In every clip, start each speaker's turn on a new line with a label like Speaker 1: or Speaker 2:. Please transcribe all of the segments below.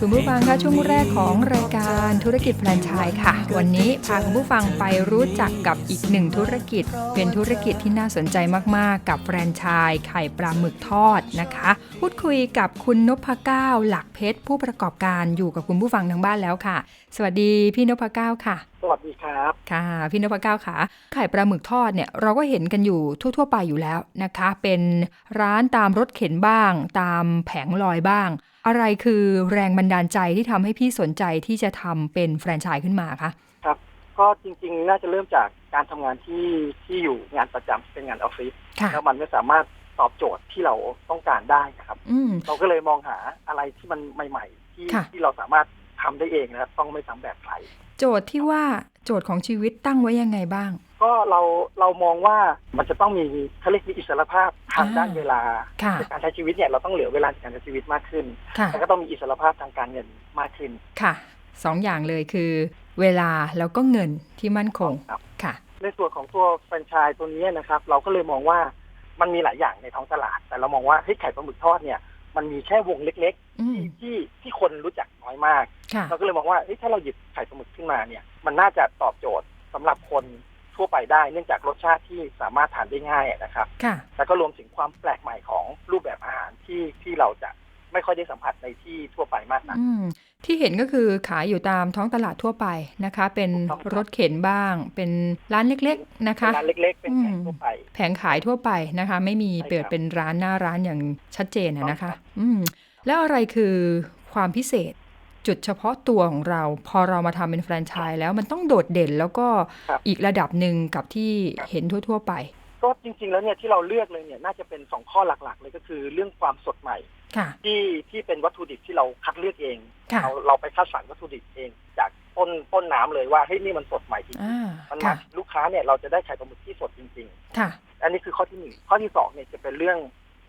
Speaker 1: คุณผู้ฟังคะช่วงแรกของรายการธุรกิจแฟรนไชส์ค่ะ วันนี้พาคุณผู้ฟังไปรู้จักกับอีกหนึ่งธุรกิจ เป็นธุรกิจที่น่าสนใจมากๆ กับแฟรนไชส์ไข่ปลาหมึกทอดนะคะ พูดคุยกับคุณนพเก้าหลักเพชรผู้ประกอบการอยู่กับคุณผู้ฟังทางบ้านแล้วค่ะ สวัสดีพี่นพเก้าค่ะ
Speaker 2: สวัสดีครับ
Speaker 1: ค่ะ พี่นพเก้าค่ะไข่ปลาหมึกทอดเนี่ยเราก็เห็นกันอยู่ทั่ว ๆ ไปอยู่แล้วนะคะ เป็นร้านตามรถเข็นบ้าง ตามแผงลอยบ้าง อะไรคือแรงบันดาลใจที่ทำให้พี่สนใจที่จะทำเป็นแฟรนไชส์ขึ้นมาคะ
Speaker 2: ครับ ก็จริงๆ น่าจะเริ่มจากการทำงานที่ที่อยู่งานประจำเป็นงานออฟฟิศ
Speaker 1: ค่ะ
Speaker 2: แล้วมันไม่สามารถตอบโจทย์ที่เราต้องการได้นะครับ
Speaker 1: อืม
Speaker 2: เราก็เลยมองหาอะไรที่มันใหม่ ๆ ที่
Speaker 1: ค่ะ
Speaker 2: ที่เราสามารถทำได้เองนะครับ ต้องไม่ซ้ำแบบใคร
Speaker 1: โจทย์ที่ว่าโจทย์ของชีวิตตั้งไว้ยังไงบ้าง
Speaker 2: ก็เราเรามองว่ามันจะต้องมีเขาเรียกมีอิสรภาพทาง
Speaker 1: อ่า
Speaker 2: ด้านเวลา
Speaker 1: ค่ะ
Speaker 2: ในการใช้ชีวิตเนี่ยเราต้องเหลือเวลาในการใช้ชีวิตมากขึ้น
Speaker 1: ค่ะ
Speaker 2: แต่ก็ต้องมีอิสรภาพทางการเงินมากขึ้น
Speaker 1: ค่ะสองอย่างเลยคือ เวลาแล้วก็เงินที่มั่นคง
Speaker 2: ครับ
Speaker 1: ค่ะ
Speaker 2: ในส่วนของตัวแฟรนไชส์ตัวนี้นะครับ เราก็เลยมองว่ามันมีหลายอย่างในท้องตลาด แต่เรามองว่าเฮ้ยไข่ปลาหมึกทอดเนี่ย มันมีแค่วงเล็ก
Speaker 1: อืม
Speaker 2: ๆที่ที่คนรู้จักน้อยมาก
Speaker 1: ค่ะ
Speaker 2: เราก็เลยมองว่าเฮ้ยถ้าเราหยิบไข่ปลาหมึกขึ้นมาเนี่ย มันน่าจะตอบโจทย์สำหรับคนทั่วไปได้เนื่องจากรสชาติที่สามารถทานได้ง่ายนะครับ
Speaker 1: ค่ะ
Speaker 2: แล้วก็รวมถึงความแปลกใหม่ของรูปแบบอาหารที่ที่เราจะ ไม่ค่อยได้สัมผัสในที่ทั่วไปมากนัก
Speaker 1: อืมที่เห็นก็คือขายอยู่ตามท้องตลาดทั่วไปนะคะ เป็น
Speaker 2: ถูกต้องครับ
Speaker 1: รถเข็นบ้าง เป็นร้านเล็ก ๆนะคะ
Speaker 2: เป็นร้านเล็ก ๆ เป็นแผง
Speaker 1: อืม
Speaker 2: ทั่วไป
Speaker 1: แผงขายทั่วไปนะคะ ไม่มี
Speaker 2: ใช่ครับ
Speaker 1: เปิดเป็นร้านหน้าร้านอย่างชัดเจนอะนะคะ
Speaker 2: ครับ
Speaker 1: อืมแล้วอะไรคือความพิเศษจุดเฉพาะตัวของเรา พอเรามาทำเป็นแฟรนไชส์แล้วมันต้องโดดเด่นแล้วก็อีกระดับหนึ่งกับที่เห็นทั่ว ๆ ไป
Speaker 2: ก็จริง ๆ แล้วเนี่ยที่เราเลือกเลยเนี่ยน่าจะเป็นสองข้อหลักๆ เลยก็คือเรื่องความสดใหม่
Speaker 1: ค่ะ
Speaker 2: ที่ที่เป็นวัตถุดิบที่เราคัดเลือกเอง
Speaker 1: ค่ะ
Speaker 2: เราเราไปคัดสรรวัตถุดิบเอง จากต้นต้นน้ำเลยว่าเฮ้ยนี่มันสดใหม่จริง
Speaker 1: อ่า
Speaker 2: ๆมันมา
Speaker 1: ค่ะ
Speaker 2: ถึงลูกค้าเนี่ยเราจะได้ไข่ปลาหมึกที่สดจริง
Speaker 1: ค่ะ
Speaker 2: ๆ อันนี้คือข้อที่หนึ่งข้อที่สองเนี่ยจะเป็นเรื่อง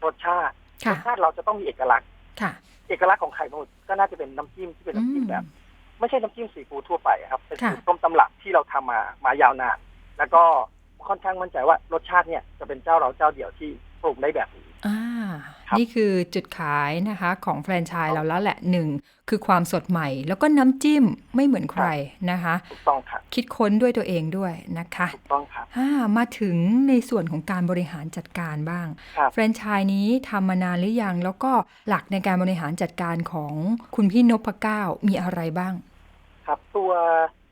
Speaker 2: รสชาติร
Speaker 1: ค่ะ
Speaker 2: สชาติเราจะต้องมีเอกลักษณ์
Speaker 1: ค่ะ
Speaker 2: เอกลักษณ์ของไข่ปลาหมึกก็น่าจะเป็นน้ำจิ้มที่เป็นน้ำจิ้มแบบ ไม่ใช่น้ำจิ้มซีฟู้ดทั่วไปครับ เป็น
Speaker 1: ค่ะ
Speaker 2: สูตรต้มตำรับที่เราทำมามายาวนานแล้วก็ ค่อนข้างมั่นใจว่ารสชาติเนี่ยจะเป็นเจ้าเราเจ้าเดียวที่ปรุงได้แบบนี้
Speaker 1: อ่า
Speaker 2: ครับ
Speaker 1: นี่คือจุดขายนะคะของแฟรนไชส์เราแล้วแหละหนึ่งคือความสดใหม่ แล้วก็น้ำจิ้มไม่เหมือนใครนะคะ
Speaker 2: ถูกต้องครับ
Speaker 1: คิดค้นด้วยตัวเองด้วยนะคะ
Speaker 2: ถูกต้องครับ
Speaker 1: อ่ามาถึงในส่วนของการบริหารจัดการบ้าง
Speaker 2: ครับ
Speaker 1: แฟรนไชส์นี้ทำมานานหรือยัง แล้วก็หลักในการบริหารจัดการของคุณพี่นพเก้ามีอะไรบ้าง
Speaker 2: ครับตัว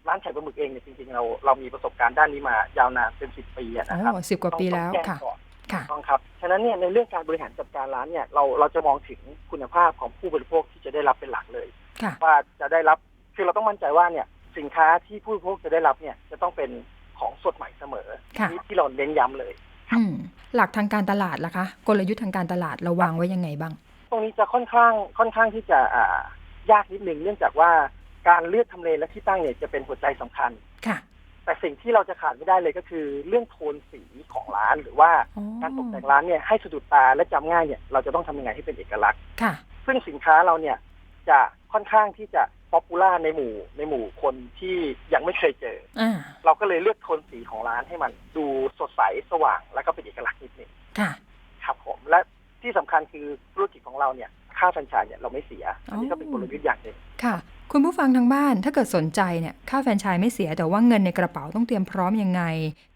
Speaker 2: ร้านไข่ปลาหมึกเองเนี่ยจริงๆเราเรามีประสบการณ์ด้านนี้มายาวนานเป็นสิบปีอะ
Speaker 1: โอ้
Speaker 2: นะครับ
Speaker 1: สิบกว่าปีแล้ว
Speaker 2: ต้อง
Speaker 1: ค่ะ
Speaker 2: แจ้งก่อน
Speaker 1: ค่ะ
Speaker 2: ต้องครับ ฉะนั้นเนี่ยในเรื่องการบริหารจัดการร้านเนี่ยเราเราจะมองถึงคุณภาพของผู้บริโภคที่จะได้รับเป็นหลักเลย
Speaker 1: ค่ะ
Speaker 2: ว่าจะได้รับคือเราต้องมั่นใจว่าเนี่ยสินค้าที่ผู้บริโภคจะได้รับเนี่ยจะต้องเป็นของสดใหม่เสมอ
Speaker 1: ค่ะ
Speaker 2: ที่ที่เราเน้นย้ำเลย
Speaker 1: อืมหลักทางการตลาดล่ะคะกลยุทธ์ทางการตลาดเราวางไว้ยังไงบ้าง
Speaker 2: ตรงนี้จะค่อนข้างค่อนข้างที่จะอ่ายากนิดนึงเนื่องจากว่า การเลือกทำเลและที่ตั้งเนี่ยจะเป็นหัวใจสำคัญ
Speaker 1: ค่ะ
Speaker 2: แต่สิ่งที่เราจะขาดไม่ได้เลยก็คือ เรื่องโทนสีของร้าน หรือว่า
Speaker 1: อ๋อ
Speaker 2: การตกแต่งร้านเนี่ยให้สะดุดตาและจำง่ายเนี่ยเราจะต้องทำยังไงให้เป็นเอกลักษณ์
Speaker 1: ค่ะ
Speaker 2: ซึ่งสินค้าเราเนี่ยจะค่อนข้างที่จะป๊อปปูล่าในหมู่ ในหมู่คนที่ยังไม่เคยเจอ
Speaker 1: อ่า
Speaker 2: เราก็เลยเลือกโทนสีของร้านให้มันดูสดใสสว่าง แล้วก็เป็นเอกลักษณ์นิดนึง
Speaker 1: ค่ะ
Speaker 2: ครับผม และที่สำคัญคือธุรกิจของเราเนี่ยค่าแฟรนไชส์เนี่ยเราไม่เสีย อันนี้ก็เป็นกลยุทธ์อย่างหนึ่ง
Speaker 1: ค่ะ คุณผู้ฟังทางบ้านถ้าเกิดสนใจเนี่ยค่าแฟรนไชส์ไม่เสียแต่ว่าเงินในกระเป๋าต้องเตรียมพร้อมยังไง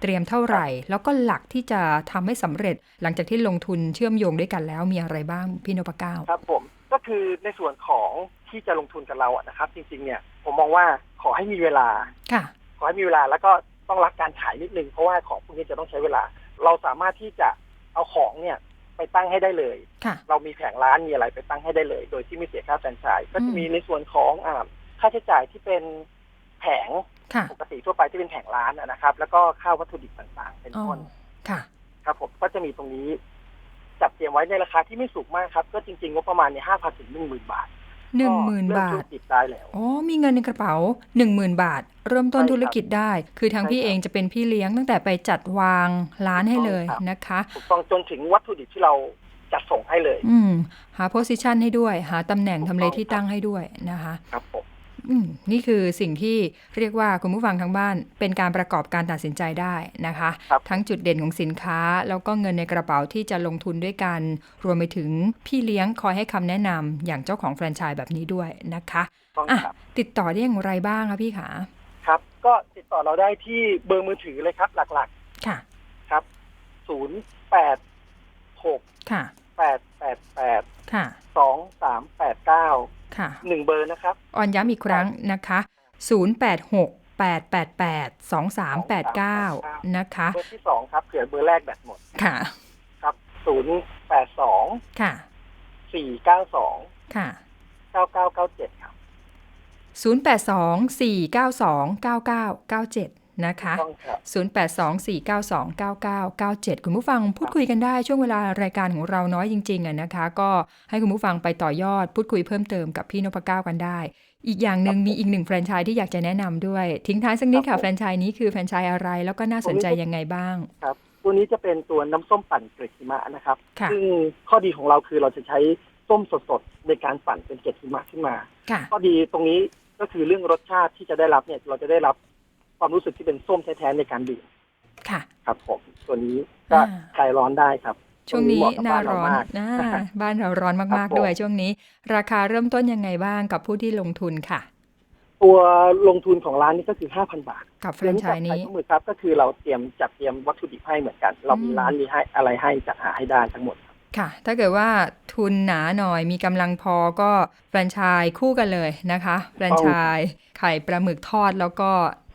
Speaker 1: เตรียมเท่าไหร่ แล้วก็หลักที่จะทำให้สำเร็จ หลังจากที่ลงทุนเชื่อมโยงด้วยกันแล้วมีอะไรบ้างพี่นพเก้า
Speaker 2: ครับผมก็คือในส่วนของที่จะลงทุนกับเราอะนะครับ จริงๆเนี่ยผมมองว่าขอให้มีเวลา
Speaker 1: ค่ะ
Speaker 2: ขอให้มีเวลาแล้วก็ต้องรักการขายนิดนึงเพราะว่าของพวกนี้จะต้องใช้เวลา เราสามารถที่จะเอาของเนี่ย ไปตั้งให้ได้เลย
Speaker 1: ค่ะ
Speaker 2: เรามีแผงร้านมีอะไรไปตั้งให้ได้เลย โดยที่ไม่เสียค่าแฟรนไชส์ก็
Speaker 1: อื
Speaker 2: จะ
Speaker 1: ม
Speaker 2: มีในส่วนของอ่าค่าใช้จ่ายที่เป็นแผง
Speaker 1: ค่ะ
Speaker 2: ปกติทั่วไปที่เป็นแผงร้านอะนะครับ แล้วก็ค่าวัตถุดิบต่างๆ เป็น
Speaker 1: อ๋อ
Speaker 2: ต้น
Speaker 1: ค่ะ
Speaker 2: ครับผมก็จะมีตรงนี้ จัดเตรียมไว้ในราคาที่ไม่สูงมากครับ ก็จริงๆงบประมาณเนี่ยห้าพันถึงหนึ่งหมื่นบาท
Speaker 1: หนึ่งหมื่น
Speaker 2: ก็เริ่
Speaker 1: บา
Speaker 2: ธุ
Speaker 1: ท
Speaker 2: รกิจได้แล้ว
Speaker 1: อ๋อมีเงินในกระเป๋าหนึ่งหมื่นบาท เริ่มต้น
Speaker 2: ใช่ครับ
Speaker 1: ธุรกิจได้ คือทาง
Speaker 2: ใช่
Speaker 1: พี่
Speaker 2: ครับ
Speaker 1: เองจะเป็นพี่เลี้ยงตั้งแต่ไปจัดวางร้านให้เลย
Speaker 2: ถูกต้องครับ
Speaker 1: นะคะ
Speaker 2: ถูกต้องจนถึงวัตถุดิบที่เราจัดส่งให้เลย
Speaker 1: อืมหาโพสิชันให้ด้วย หาตำแหน่ง
Speaker 2: ถูก
Speaker 1: ทำ
Speaker 2: ต้อง
Speaker 1: เลที่
Speaker 2: ครับ
Speaker 1: ตั้งให้ด้วยนะคะ
Speaker 2: ครับผม
Speaker 1: อืม นี่คือสิ่งที่เรียกว่าคุณผู้ฟังทั้งบ้าน เป็นการประกอบการตัดสินใจได้นะคะ
Speaker 2: ครับ
Speaker 1: ทั้งจุดเด่นของสินค้า แล้วก็เงินในกระเป๋าที่จะลงทุนด้วยกัน รวมไปถึงพี่เลี้ยงคอยให้คำแนะนำอย่างเจ้าของแฟรนไชส์แบบนี้ด้วยนะคะ
Speaker 2: ต้อง
Speaker 1: อะ
Speaker 2: ครับ
Speaker 1: ติดต่อได้อย่างไรบ้างคะพี่ขา
Speaker 2: ครับ ก็ติดต่อเราได้ที่เบอร์มือถือเลยครับ หลัก
Speaker 1: ค่ะ
Speaker 2: ๆครับศูนย์แปดหก
Speaker 1: ค่ะ
Speaker 2: แปดแปดแปด
Speaker 1: ค่ะ
Speaker 2: สองสามแปดเก้า
Speaker 1: ค่ะ
Speaker 2: หนึ่งเบอร์นะครับ
Speaker 1: ออนย้ำอีกครั้งนะคะ086 888 2389นะคะ
Speaker 2: เบอร์ที่สองครับเผื่อเบอร์แรกแบตหมด
Speaker 1: ค่ะ
Speaker 2: ครับศูนย์แปดสอง
Speaker 1: ค่ะ
Speaker 2: สี่เก้าสอง
Speaker 1: ค่ะ
Speaker 2: เก้าเก้าเก้าเจ็ดครับ
Speaker 1: 082 492 9997นะคะ
Speaker 2: ต้องครับ
Speaker 1: 082 492 9997 คุณผู้ฟังพูดคุยกันได้ช่วงเวลารายการของเราน้อยจริงๆอะนะคะ ก็ให้คุณผู้ฟังไปต่อยอด พูดคุยเพิ่มเติมกับพี่นพเก้ากันได้ อีกอย่างหนึ่งมีอีกหนึ่งแฟรนไชส์ที่อยากจะแนะนำด้วย ทิ้งท้ายสักนิด
Speaker 2: ครั
Speaker 1: ค่ะ
Speaker 2: บผม
Speaker 1: แฟรนไชส์นี้คือแฟรนไชส์อะไรแล้วก็น่าสนใจยังไงบ้าง
Speaker 2: ครับตัวนี้จะเป็นตัวน้ำส้มปั่นเกล็ดหิมะนะครับ
Speaker 1: ค่ะ
Speaker 2: ซึ่งข้อดีของเราคือเราจะใช้ส้มสดๆในการปั่นเป็นเกล็ดหิมะขึ้นมา
Speaker 1: ค่ะ
Speaker 2: ข้อดีตรงนี้ก็คือเรื่องรสชาติที่จะได้รับเนี่ยเราจะได้รับ ความรู้สึกที่เป็นส้มแท้ๆในการดื่ม
Speaker 1: ค่ะ
Speaker 2: ครับผมตัวนี้ก็
Speaker 1: อ่า
Speaker 2: คลายร้อนได้ครับ
Speaker 1: ช่วงนี้
Speaker 2: เหมาะกับ
Speaker 1: หน้า
Speaker 2: บ้
Speaker 1: ร้อน
Speaker 2: มาก
Speaker 1: นะบ้านเราร้อน
Speaker 2: ครั
Speaker 1: มาก
Speaker 2: บผม
Speaker 1: ๆด้วยช่วงนี้ ราคาเริ่มต้นยังไงบ้างกับผู้ที่ลงทุนค่ะ
Speaker 2: ตัวลงทุนของร้านนี้ก็คือ 5,000 บาท
Speaker 1: กับแฟร
Speaker 2: เรื่
Speaker 1: น
Speaker 2: อง
Speaker 1: ไช
Speaker 2: จาก
Speaker 1: ส์
Speaker 2: ไข่
Speaker 1: นี้
Speaker 2: ข้อมือครับก็คือเราเตรียมจัดเตรียมวัตถุดิบให้เหมือนกัน เรามี
Speaker 1: อืม
Speaker 2: ร้านมีให้อะไรให้จัดหาให้ได้ทั้งหมด ค่ะ
Speaker 1: ถ้าเกิดว่าทุนหนาหน่อยมีกำลังพอก็แฟรนไชส์คู่กันเลยนะคะแฟรนไชส์ไข่ปลาหมึกทอดแล้วก็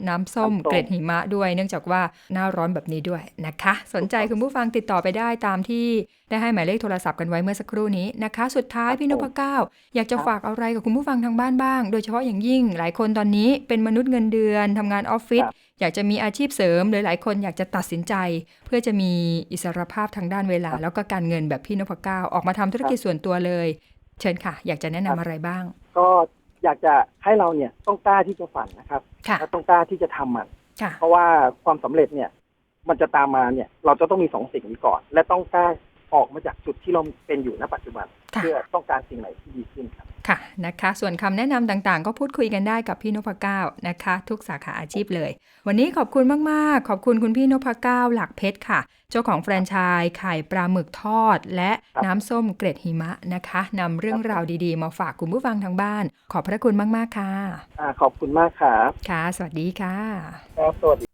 Speaker 1: น้ำส้มเกล็ดหิมะด้วย เนื่องจากว่าหน้าร้อนแบบนี้ด้วยนะคะ สนใจคุณผู้ฟังติดต่อไปได้ตามที่ได้ให้หมายเลขโทรศัพท์กันไว้เมื่อสักครู่นี้นะคะ สุดท้ายพี่นพเก้า อยากจะฝากอะไรกับคุณผู้ฟังทางบ้านบ้าง โดยเฉพาะอย่างยิ่งหลายคนตอนนี้เป็นมนุษย์เงินเดือนทำงานออฟฟิศ อยากจะมีอาชีพเสริมหรือหลายคนอยากจะตัดสินใจ เพื่อจะมีอิสรภาพทางด้านเวลา แล้วก็การเงินแบบพี่นพเก้าออกมาทำธุรกิจส่วนตัวเลย เชิญค่ะ อยากจะแนะนำอะไรบ้าง
Speaker 2: ก็อยากจะให้เราเนี่ยต้องกล้าที่จะฝันนะครับ
Speaker 1: ค่ะ
Speaker 2: และต้องกล้าที่จะทำมัน
Speaker 1: ค่ะ
Speaker 2: เพราะว่าความสำเร็จเนี่ย มันจะตามมาเนี่ย เราจะต้องมีสองสิ่งนี้ก่อน และต้องกล้าออกมาจากจุดที่เราเป็นอยู่ณปัจจุบัน
Speaker 1: ค่ะ
Speaker 2: เพื่อต้องการสิ่งไหนที่ดีขึ้นครับ
Speaker 1: ค่ะนะคะส่วนคำแนะนำต่างๆ ก็พูดคุยกันได้กับพี่นพเก้านะคะ ทุกสาขาอาชีพเลย วันนี้ขอบคุณมากๆ ขอบคุณคุณพี่นพเก้าหลักเพชรค่ะ เจ้าของแฟรนไชส์ไข่ปลาหมึกทอด และ
Speaker 2: ครับ
Speaker 1: น้ำส้มเกล็ดหิมะนะคะนำเรื่องราวดีๆ มาฝากคุณผู้ฟังทางบ้าน ขอบพระคุณมากๆค่ะ
Speaker 2: อ่าขอบคุณมากครับ
Speaker 1: ค่ะ สวัสดีค่ะ
Speaker 2: ครับสวัสดี